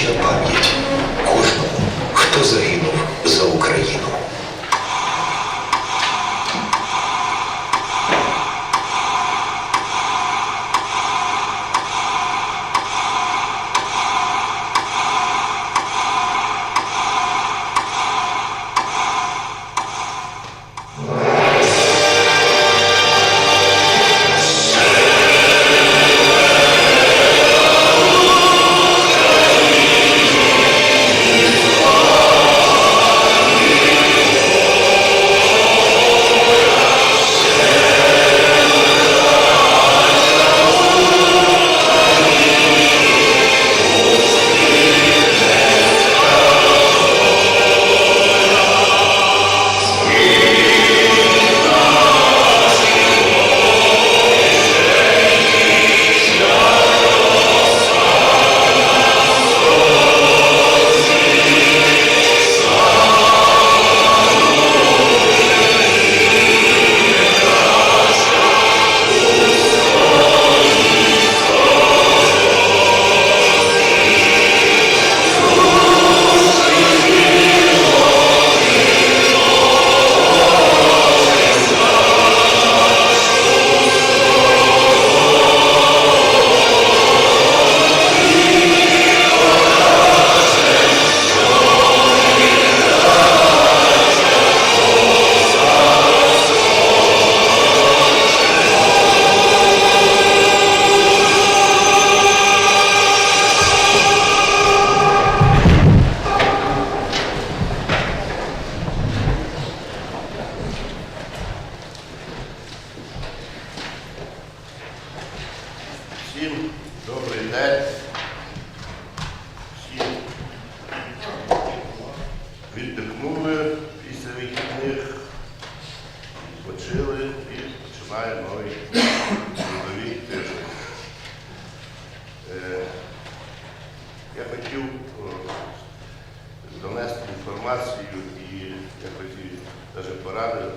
学观念。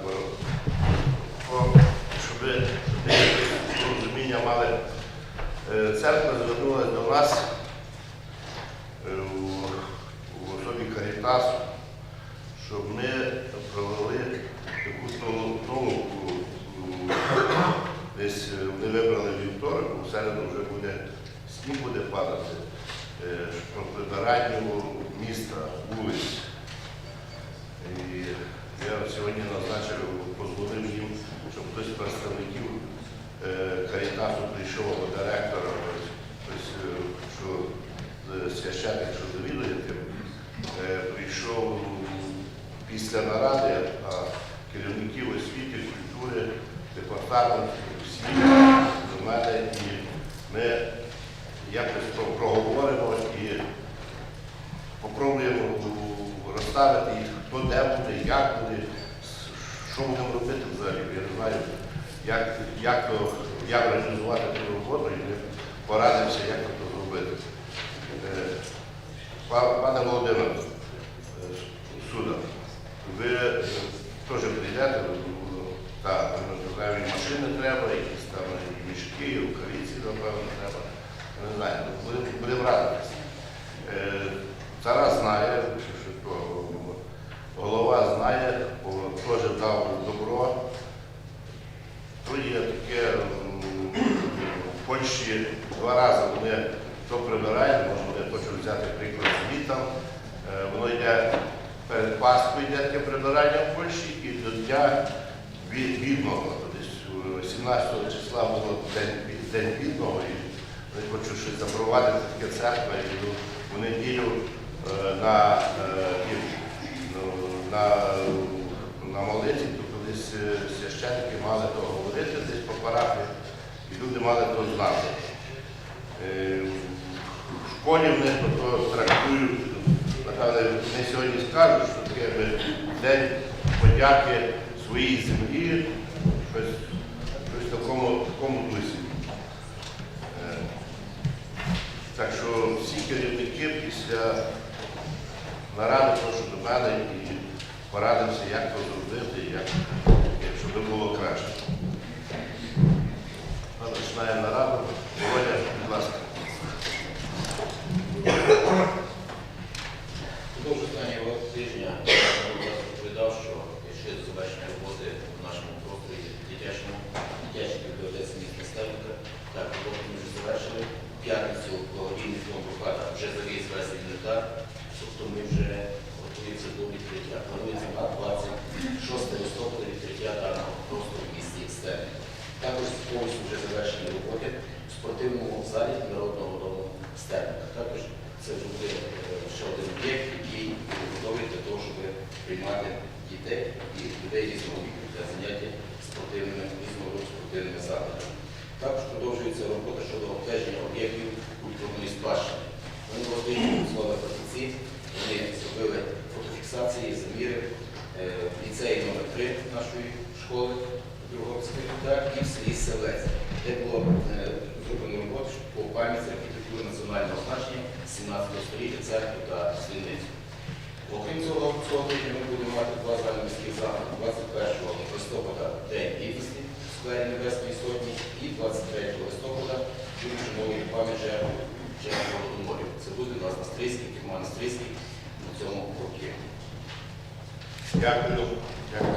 Про- щоб розуміння мали. Е, Церква звернулася до нас е, у, у особі Карітасу, щоб ми провели таку нову десь е, вони вибрали вівторок, у середу вже буде сніг буде падати е, про прибирання міста, вулиць. Сьогодні назначив, позвонив їм, щоб хтось з представників е, Карітасу прийшов або директора, е, що з- священник, що завідує тим, е, прийшов після наради, а керівників освіти, культури, департаменту, всі до мене, і ми якось про- проговоримо і попробуємо у- розставити їх, хто де буде, як буде, с- що будемо робити взагалі. Я не знаю, як, як, то, як організувати ту роботу, і ми порадимося, як це зробити. Е, па- Пане Володимире, е, Суда, ви е, теж прийдете, ну, так, ми знаємо, і машини треба, якісь там і мішки, і рукавиці, напевно, треба. Я Не знаю, ну, будемо будемо радитися. Е, Тарас знає, що то, голова знає, бо теж дав добро. То є таке м, в Польщі два рази вони то прибирають, може вони хочуть взяти приклад звітам. Е, Воно йде перед Пасхою йде таке прибирання в Польщі і до дня Ві- бідного. Десь е, 17 числа було день, день бідного, і вони хочуть щось запровадити таке церква, і в неділю е, на, е, ну, на, на молитві, то е, священники мали то говорити десь по парафії, і люди мали то знати. Е, В школі в них то трактують, напевне, не сьогодні скажуть, що таке би день подяки своїй землі, щось, в такому, такому дусі. Е, Так що всі керівники після наради прошу до мене і порадимося, як то зробити, як, щоб було краще. Починаємо нараду. that ліцеї номер 3 нашої школи Другобської так, і в селі Селець, де було е, зроблено роботу по пам'ятці архітектури національного значення 17 століття церкви та дзвіниці. Окрім цього, цього тижня ми будемо мати два загальноміських заходи 21 листопада День гідності в сквері Небесної Сотні і 23 листопада шановної пам'ять жертв жертв Голодоморів. Це буде у нас на Стрийській, Кірма на Стрийській на цьому році. Дякую. Дякую.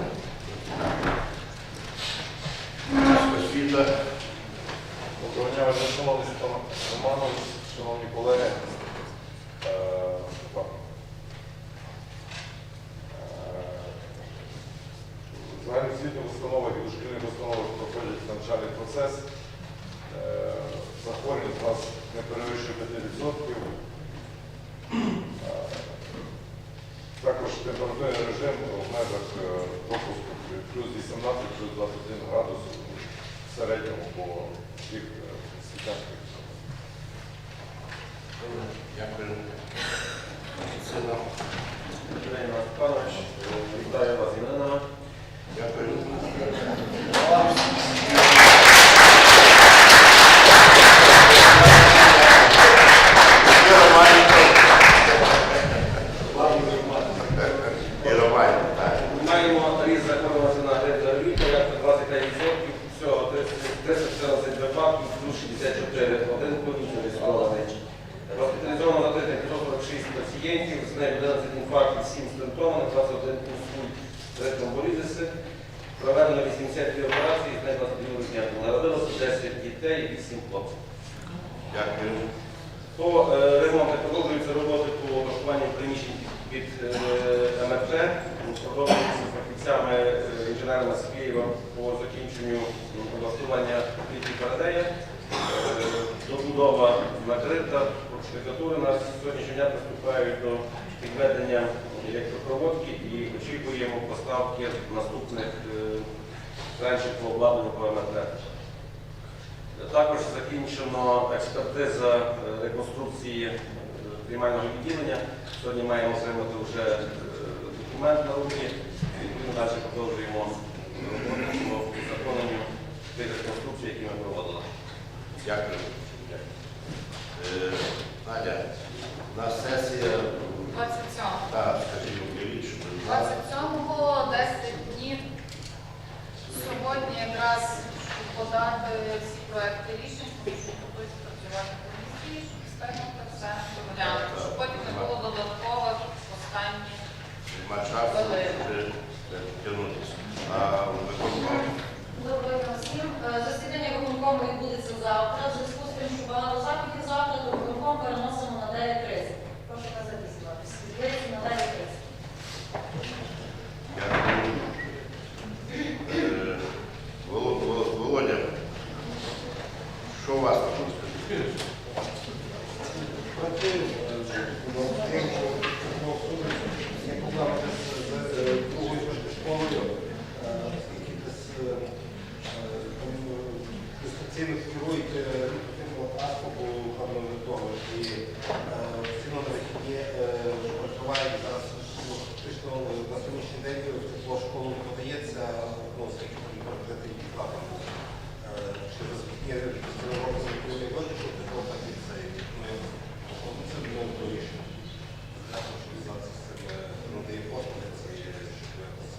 Освіта. Доброго дня, шановний Степан Романович, шановні колеги. Е. Е, В загальноосвітніх установах і дошкільних установах проходять навчальний процес. Е, Захворюваність у нас не перевищує 5%. Е, Також температурний режим в межах пропуску плюс 18, плюс 21 градус в середньому по всіх е, світянських. Дякую. Дякую. Юрій Степанович, вітаю накрита, штукатури на сьогоднішній дня приступають до підведення електропроводки і очікуємо поставки наступних е, по обладнанню по МРТ. Також закінчено експертиза е, реконструкції е, приймального відділення. Сьогодні маємо отримати вже документ на руки. І далі продовжуємо законенню тих реконструкцій, які ми проводили. Дякую. Е, Надя, у нас сесія, 27. так, скажімо, уявіть, що ви знали. 27-го 10 днів. Сьогодні якраз подати всі проекти рішень, тому що будуть працювати комісії, щоб встигнути все доглянути, щоб потім не було додаткових останніх. Нема часу вже тягнутися. А виконком? Доброго дня всім. Е, Засідання виконкому відбудеться завтра. В зв'язку з тим, що багато заходів завтра, то виконком переносимо на 9.30. Прошу вас записуватися. Відбудеться на 9.30. Дякую. Е, Воло- Воло- Володя, що у вас там? Є проблема десь з з другою школою, е, оскільки десь е, е, там, е, дистанційно керують е, фірму транспорту певно від того. І ціно на вихідні е, проживають зараз ну, фактично е, на сьогоднішній день в тепло школу не подається, ну, оскільки там перекрити їх платом. Через вихідні року закрили дощ, щоб тепло так і це. Ну, я- ну, Це не до рішення. Ясно, що зараз з цим надає послуги, це є, щоб якось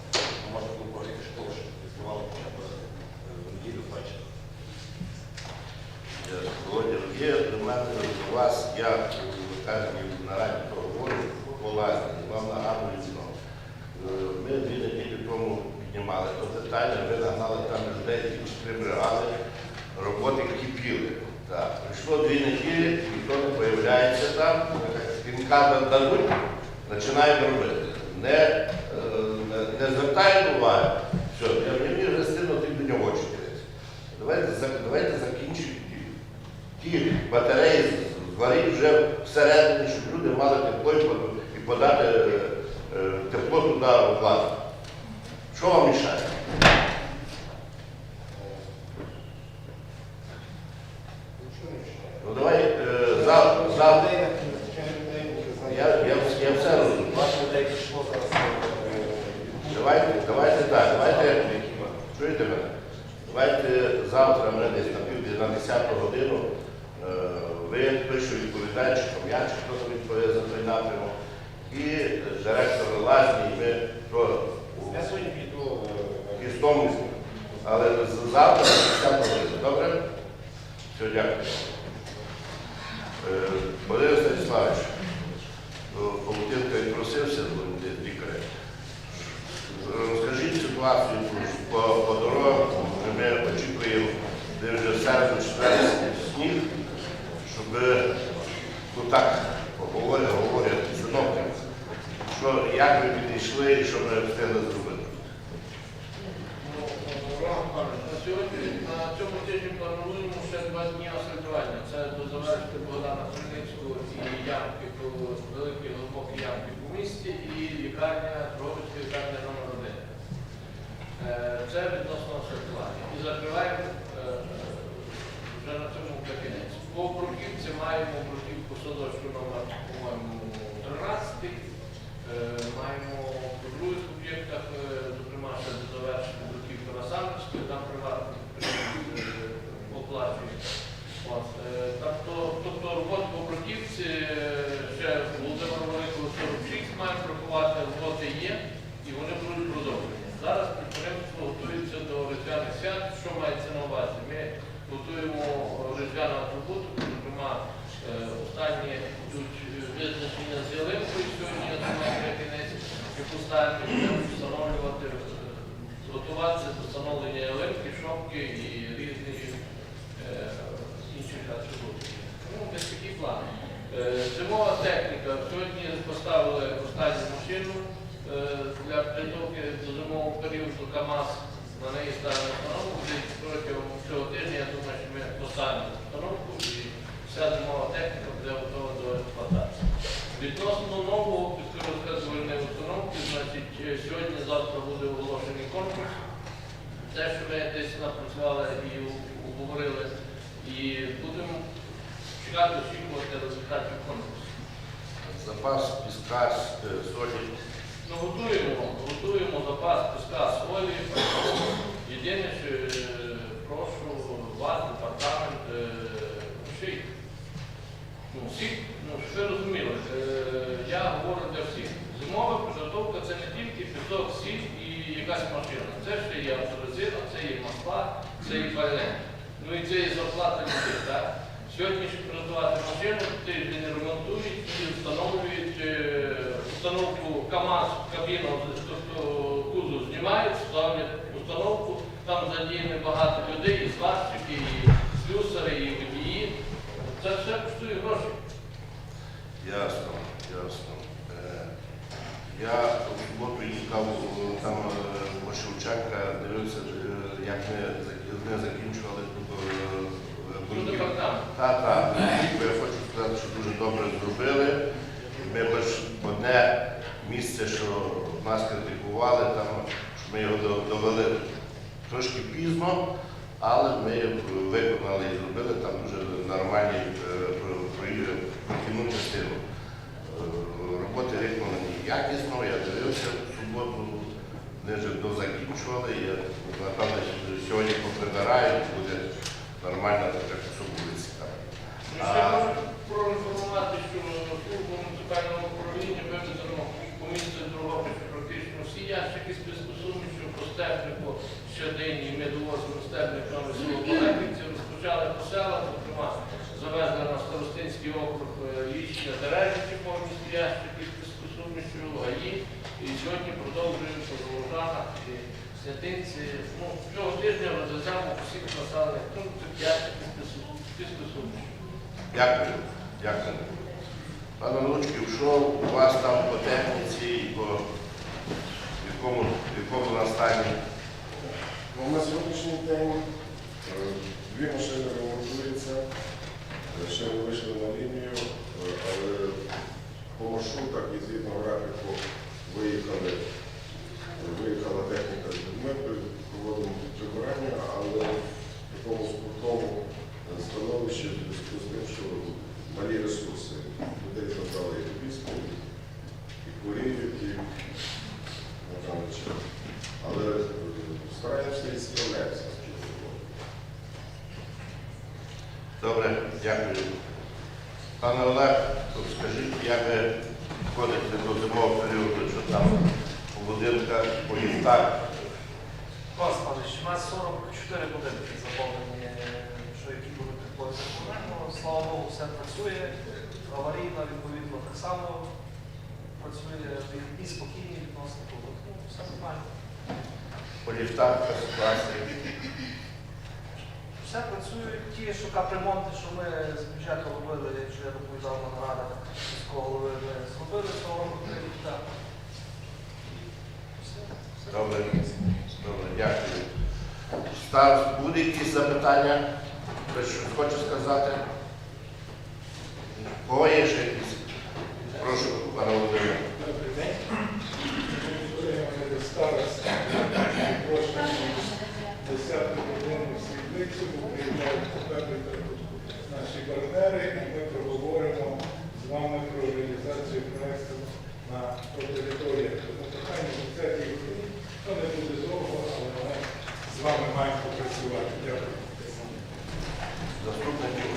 можна було погріти школу, щоб працювали хоча б е, в неділю ввечері. Е, Володя, до вас, я на раді говорю, по вам нагадую знову. Е, Ми дві неділі тому піднімали то питання, ви нагнали там людей, які три бригади, роботи кипіли. Так. Пройшло дві неділі, ніхто не появляється там, кінка дадуть, починаємо робити. Не, е, не, звертаємо уваги, все, я мені вже стильно ти до нього очі. Давайте, давайте ті, батареї зварити вже всередині, щоб люди мали тепло і подати е, е, тепло туди власне. Що вам мішає? Нічого не вчинає. Ну давай е, завтра, завтра. Людей, звичайно, людей буде Я, я, я все розумію. Багато людей пішло зараз. е, Давайте, давайте так, давайте, чуєте мене? Давайте завтра мене десь на пів на 10 годину е, ви пишу відповідальчиком, я чи хто там відповідає за той напрямок, і директор лазні, і ми Я сьогодні піду. е, але завтра на 10. Добре? Все, дякую. Е, Валерій Станіславович, Павутинка просився до лікаря. Розкажіть ситуацію по, по дорогах. Ми очікуємо, де вже середу четвертий сніг, щоб ну так говорять, говорять що як ви підійшли і що ми встигли зробити. На сьогодні на цьому тижні плануємо ще два дні асфальтування. Це до завершити Богдана Хмельницького і ямки по великі глибокі ямки по місті і лікарня, Дрогобицька лікарня номер один. Е, Це відносно асфальтування. І закриваємо е, вже на цьому кінець. По бруківці маємо бруківку садочку номер, по-моєму, 13. Е, Маємо по других об'єктах, е, зокрема, ще завершення бруківка на Самбірській, там приватний е, оплачують. Е, Тобто, робота по бруківці е, ще Володимир Великого 46 маємо врахувати, роботи є, і вони будуть продовжувати. готуємо різдвяну атрибутику, зокрема, е, останні йдуть визначення з ялинкою сьогодні на цьому кінець, яку ставимо, будемо встановлювати, е, готуватися до встановлення ялинки, шопки і різних е, інших атрибутів. Тому без такі плани. Е, Зимова техніка. Сьогодні поставили останню машину е, для підготовки до зимового періоду КАМАЗ. На неї ставили установку. Протягом цього тижня, я думаю, що ми поставимо установку і вся зимова техніка буде готова до експлуатації. Відносно нового підкорозказувальної установки, значить, е, сьогодні-завтра буде оголошений конкурс. Те, що ми десь напрацювали і обговорили, і будемо чекати очікувати результатів конкурсу. Запас піска, е, солі. Ну, готуємо, готуємо запас піска солі. Єдине, що е, прошу вас, департамент, е, ну, ще ну, всіх, ну, що ви розуміли, я говорю для всіх. Зимова підготовка це не тільки пісок, сіль і якась машина. Це ще є авторизина, це є масла, це є пальне. Ну і це є зарплата людей, так? Сьогодні, щоб приготувати машину, тиждень ремонтують і встановлюють е, установку КАМАЗ, кабіну, тобто кузов знімають, ставлять установку, там задіяно багато людей, і сварщики, і слюсари, і водії. Це все коштує гроші. Ясно, ясно. Е, Я в суботу їхав е, там е, Шевченка, дивився, як ми закінчували е, будівлю. департамент. Так, так. Я хочу сказати, що дуже добре зробили. Ми хоч одне місце, що нас критикували, там, що ми його довели трошки пізно, але ми виконали і зробили там дуже е, про- прохідну частину. Е, Роботи виконані якісно, я дивився в суботу, вони вже дозакінчували, і напевно сьогодні поприбирають, буде нормальна така вулиці. Ну, проінформувати, що службу муніципального управління вивезено по місцю Дрогобича практично всі ящики з піскосумішю по степнику щоденні. Ми довозимо степник нове село Полепівці, розпочали по селах, зокрема завезли на Старостинський округ е, Лічня Тережичі повністю ящики з піскосумішю, ГАІ. І сьогодні продовжуємо по Волжанах і Святинці. Ну, цього тижня розвеземо по всіх населених пунктах ящики з піскосумішю. Дякую, дякую. Пане Лучків, що у вас там по техніці і по якому, якому настані? Ну, на сьогоднішній день е, дві машини ремонтуються, е, ще не вийшли на лінію, е, але по маршрутах і згідно графіку виїхали, виїхала техніка з людьми, проводимо прибирання, але в такому спортовому е, в зв'язку з тим, що малі ресурси. Людей забрали і Львівську, і хворіють, і на. Але е, стараємося і справляємося з цим. Добре, дякую. Пане Олег, скажіть, як ви входите до зимового періоду, що там у будинках, по ліфтах? Господи, у нас 44 будинки заповнені, що які були підпорядковані. Слава Богу, все працює. Аварійно, відповідно, так само працює і спокійні відносно того. Ну, все нормально. По ліфтах ситуація. Все працюють ті, що капремонти, що ми з бюджету робили, якщо я доповідав на нарадах міського голови, ми зробили цього року три ліфта. Добре, добре, дякую. Став, буде якісь запитання? Хтось щось хоче сказати? Кого є? Прошу, пане Володимире. Добрий день. Староста. Запрошені 10 годину світлицю, приїжджають попереду наші партнери, і ми проговоримо з вами про реалізацію проєкту на по територіях. Тому питання 10 годині, то не буде довго, але ми з вами маємо попрацювати. Дякую. Заступників.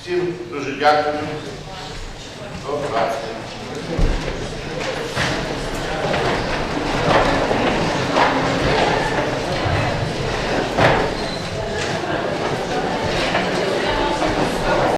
Всім дуже дякую. До праці.